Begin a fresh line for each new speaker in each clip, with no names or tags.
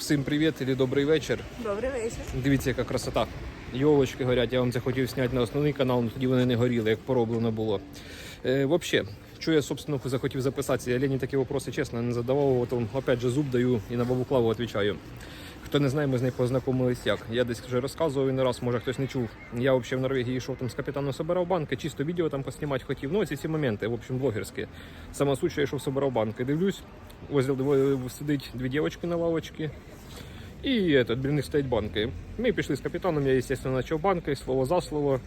Всім привіт і добрий вечір.
Добрий вечір.
Дивіться, яка красота. Йолочки горять, я вам це хотів зняти на основний канал, але тоді вони не горіли, як пороблено було. Е, Взагалі, що я, собственно, захотів записатися, я Лені такі вопроси, чесно, не задавав, от, опять же, зуб даю і на бабу Клаву відповідаю. Хто не знає, ми з нею познайомились як. Я десь вже розказував і не раз, може хтось не чув. Я взагалі в Норвегії йшов там з капітаном собирав банки, чисто відео там поснімати хотів. Ну, ось ці моменти, в общем, блогерські. Сама суть, що я йшов собирав банки. Дивлюсь, возле сидить дві дівчинки на лавочці. І этот, біля них стоять банки. Ми пішли з капітаном, я, естественно, почав банки, слово за слово.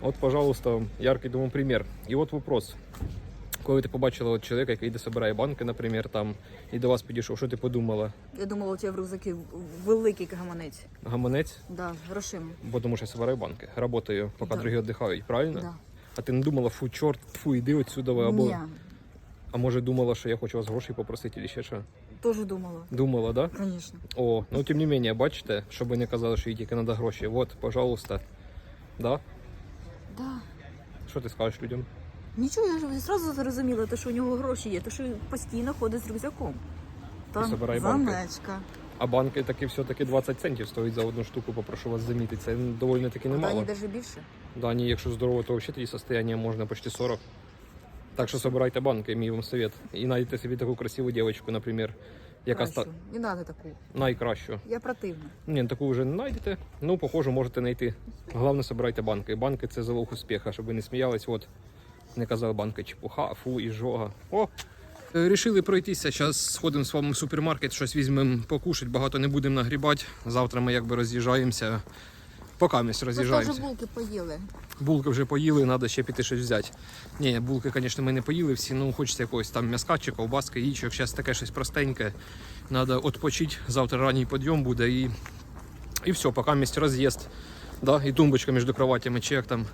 От, пожалуйста, яркий тому примір. І от вопрос. Коли ти побачила от чоловіка, який йде собирає банки, наприклад, там, і до вас підійшов, що ти подумала?
Я думала, у тебе в рюкзакі великий гаманець.
Гаманець,
Да, грошима.
бо тому що я собираю банки. Работаю, поки
Да.
другі віддихають, правильно?
Да.
А ти не думала, фу, чорт, фу, іди отсюда, або.
Ні,
А може думала, що я хочу вас грошей попросити, чи ще що?
теж думала.
Думала, да?
Звісно.
О, ну тим не менее, бачите, щоб не казали, що їй тільки треба гроші. Вот, пожалуйста. Да?
Да.
Що ти скажеш людям?
Нічого, я ж одразу зрозуміла, те, що у нього гроші є, те, що він постійно ходить з рюкзаком. Там
собирає банки. А банки таки все-таки 20 центів стоїть за одну штуку, попрошу вас замітити. Це доволі таки
Дані навіть більше.
Дані, якщо здорово, то взагалі тоді состояння можна почти 40. Так що собирайте банки, мій вам совет. І знайдете собі таку красиву дівчинку, наприклад, яка ста...
Кращу. Не треба таку.
найкращу.
Я противна.
Ні, таку вже не знайдете. Ну, похоже, можете знайти. Головне, собирайте банки. Банки це залог успіха, щоб ви не сміялись. От не казали банки чепуха, фу і жога. О! Е, Рішили пройтися. Зараз сходимо з вами в супермаркет, щось візьмемо покушати, багато не будемо нагрібати. Завтра ми якби роз'їжджаємося. Поки ми
Ви теж булки поїли.
Булки вже поїли, треба ще піти щось взяти. Ні, булки, звісно, ми не поїли всі, ну хочеться якогось там м'яска чи ковбаски, яєчок. Зараз таке щось простеньке. Треба відпочити. Завтра ранній підйом буде і, і все, поки місць роз'їзд. Да? І тумбочка між кроватями, чи як там.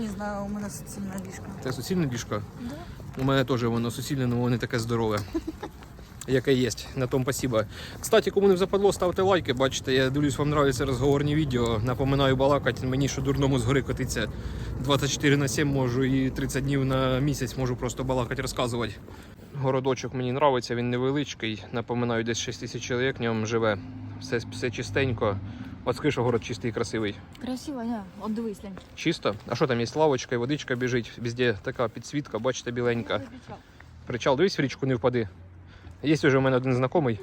Не знаю, у мене суцільна ліжка.
Це суцільне ліжко? У мене теж воно суцільне, але воно не таке здорове. Яке є, на тому спасибо. Кстати, кому не западло, ставте лайки. Бачите, я дивлюсь, вам нравляться розговорні відео. Напоминаю балакати. Мені що дурному з гори котиться 24 на 7 можу і 30 днів на місяць можу просто балакати, розказувати. Городочок мені подобається, він невеличкий. Напоминаю, десь 6 тисяч чоловік в ньому живе. Все, все чистенько. От скажи, що город чистий і красивий.
Красиво, не? От дивись, Лень.
Чисто. А що там є лавочка і водичка біжить, везде така підсвітка, бачите, біленька. Причал, дивись, в річку не впади. Є вже у мене один знайомий,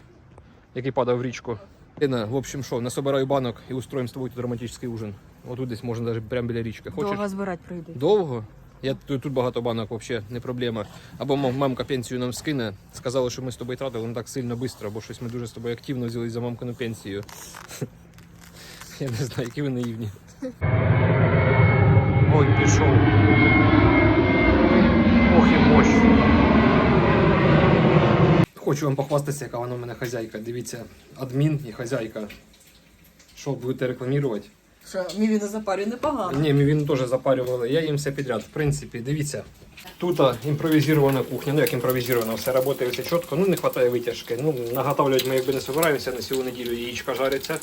який падав в річку. Лена, в общем, що, насобираю банок і устроїмо з тобою тут романтичний ужин. Отут десь можна навіть прямо біля річки. Хочеш?
Довго збирати прийде.
Довго? Я тут, тут багато банок взагалі не проблема. Або мамка пенсію нам скине. Сказали, що ми з тобою тратили не так сильно швидко, бо щось ми дуже з тобою активно взялись за мамкину пенсію. Я не знаю, які ви наївні. Ой, пішов. Ох і мощ. Хочу вам похвастатися, яка вона в мене хазяйка. Дивіться, адмін і хазяйка. Що будете рекламувати?
Що, мій на запарі непогано.
Ні, ми він теж запарювали. Я їм все підряд. В принципі, дивіться. Тут а, імпровізована кухня, ну як імпровізована, все працює все чітко, ну не вистачає витяжки. Ну, наготовлювати ми якби не збираємося на цілу неділю яєчка жаряться.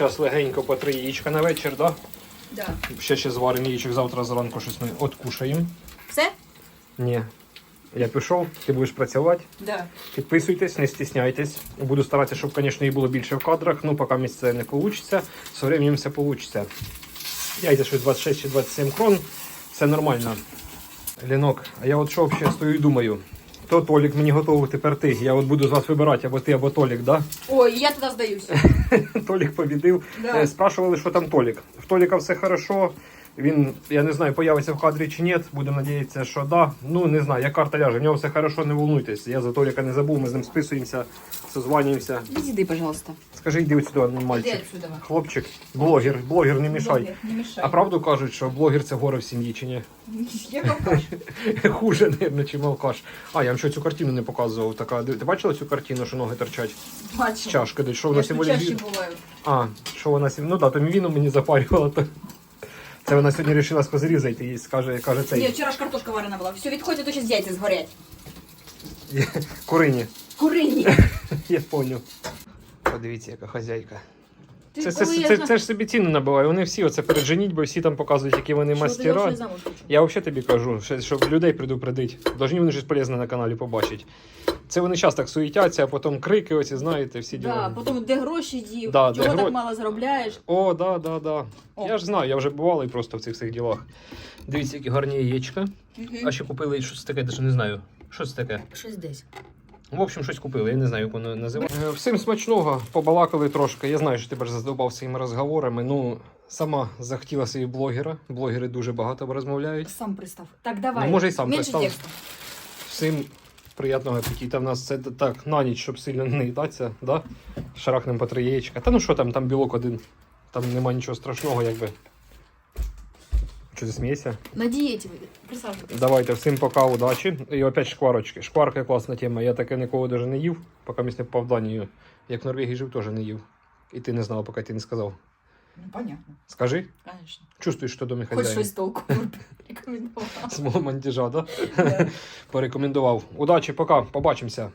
Зараз легенько по три яєчка на вечір, да?
Да.
Ще ще зваримо яєчок, завтра зранку щось ми откушаємо.
Все?
Ні. Я пішов, ти будеш працювати.
Да.
Підписуйтесь, не стісняйтесь. Буду старатися, щоб, звісно, і було більше в кадрах. Ну, поки місце не вийде. З временем все вийде. Яйця щось 26 чи 27 крон. Все нормально. Лінок, а я от що взагалі стою і думаю. То Толік мені готовий, тепер ти. Я от буду з вас вибирати, або ти, або Толік, да?
Ой, я туди здаюсь.
Толік побідив.
Да.
Е, Спрашували, що там Толік. В Толіка все хорошо. Він, я не знаю, появиться в кадрі чи ні. Будемо надіятися, що да. Ну, не знаю, як карта ляже. В нього все хорошо, не волнуйтесь. Я за Толіка не забув, ми з ним списуємося, созванюємося.
Відійди, пожалуйста.
Скажи, йди сюди, мальчик.
Іди отсюда.
Хлопчик, блогер, блогер, не мішай.
Не мішай.
А правду кажуть, що блогер це горе в сім'ї чи ні?
Я алкаш.
Хуже, мабуть, чим алкаш. А, я вам ще цю картину не показував. Така, ти бачила цю картину, що ноги торчать? з
Бачу.
Чашки, що вона символізує? А, що вона сім... Ну так, то віну мені запарювала. То... Це вона сьогодні вирішила з козирі зайти і скаже, каже
Ні,
цей
вчора ж картошка варена була. Все, відходять, то зараз яйця згорять.
курині.
Курині.
Я поняв. Подивіться, яка хазяйка.
Ти
Це, це,
коли
це,
я
це,
зна-
це ж собі ціни набиває. Вони всі оце перед женітьбою, всі там показують, які вони
Що ти
мастера.
взагалі замуж хочеш?
Я взагалі тобі кажу, що- щоб людей предупредити. Должні вони щось полезне на каналі побачити. Це вони час так суетяться, а потім крики, оці, знаєте, всі
Да,
діла.
потім де гроші дів,
Да, де
чого
гро-
так мало заробляєш.
О, да, да, да.
О.
Я ж знаю, я вже бувалий просто в цих всіх ділах. Дивіться, які гарні яєчка. А ще купили щось таке, даже не знаю. Що це таке?
Щось десь.
В общем, щось купили, я не знаю, як воно називається. Е, Всім смачного, побалакали трошки. Я знаю, що ти ж задовбав своїми розговорами. Ну, сама захотіла собі блогера. Блогери дуже багато розмовляють.
Сам пристав. Так, давай.
Ну, може, і сам
Менше
пристав.
тексту.
Всім приятного апетита. В нас це так на ніч, щоб сильно не їдатися, да? Шарахнем по три яєчка. Та ну що там, там білок один. Там нема нічого страшного, якби. Що ти смієшся?
На дієті. Присаджуйтесь.
Давайте, всім пока, удачі. І опять шкварочки. Шкварка класна тема. Я таке ніколи даже не їв, поки місць не попав в Данію. Як в Норвегії жив, теж не їв. І ти не знала, поки ти не сказав.
Ну, понятно,
Скажи,
конечно.
чувствуєш, що домі
Хоть
хазяїн.
щось толку рекомендував.
З мого мандіжа, да? Порекомендував. Удачі, пока, побачимося.